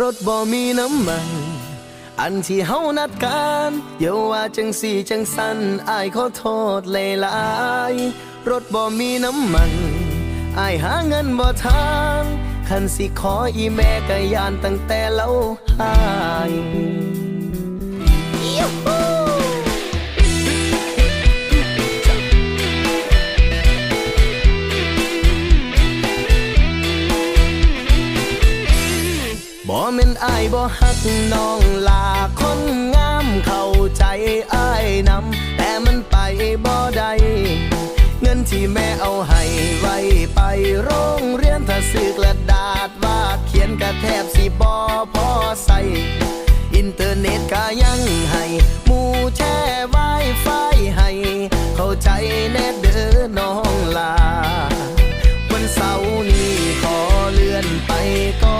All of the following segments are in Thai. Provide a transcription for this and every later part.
รถบ่มีน้ำมัน อันที่เฮานัดกันอย่าว่าจังสี่จังสันอายขอโทษเลยลายๆรถบ่มีน้ำมันอายหาเงินบ่ทางคันสิขออีแม่ก็ยานตั้งแต่เล่าหาย บ่แม่นอายบ่ฮักน้องลาคนงามเข้าใจอายนำแต่มันไปบ่ได้เงินที่แม่เอาให้ไว้ไปโรงเรียนถ้าซื้อกระดาษวาดเขียนกระแทบสิบ่พอใส่อินเทอร์เน็ตก็ยังให้หมู่แช่ไวไฟให้เข้าใจแน่เด้อน้องลา วันเสาร์นี้ขอเลื่อนไปก่อน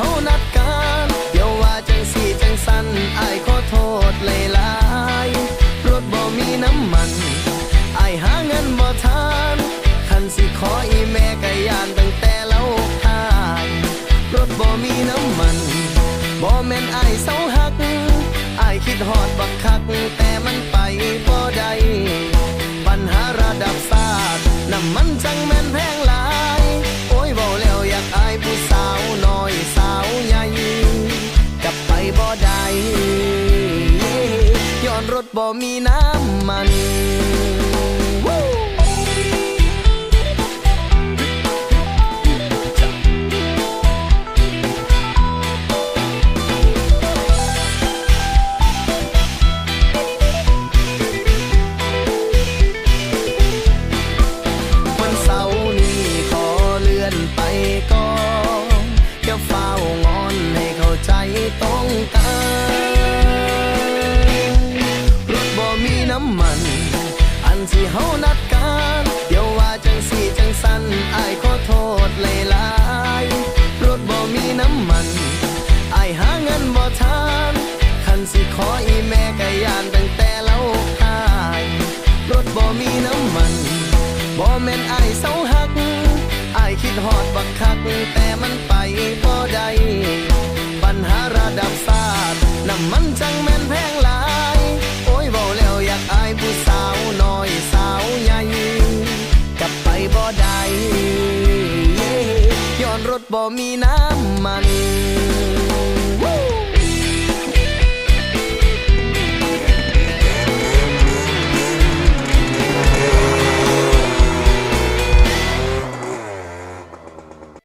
เฮานัดกันเดี๋ยวว่าจังสี่จังสันอายขอโทษเลยลายๆรถบ่มีน้ำมันอายหาเงินบ่ทันคันสิขออีแม่ก็ยานตั้งแต่เล่าหายรถบ่มีน้ำมันบ่แม่นอายเศร้าหักอายคิดฮอดบักคักแต่มันไปบ่ได้ปัญหาระดับศาสตร์น้ำมันจังแม่นแพ บ่มีน้ำมัน Woo! วันเสาร์นี้ขอเลื่อนไปก่อนจะเฝ้างอ มีน้ำมันบ่แม่นอายเศร้าหักอายคิดฮอดบักคัก แต่มันไปบ่ได้ปัญหาระดับศาสตร์น้ำมันจังแม่นแพงหลาย โอ้ยเว้าแล้วอยากอายผู้สาวน้อยสาวใหญ่กลับไปบ่ได้ย้อนรถบ่มีน้ำมัน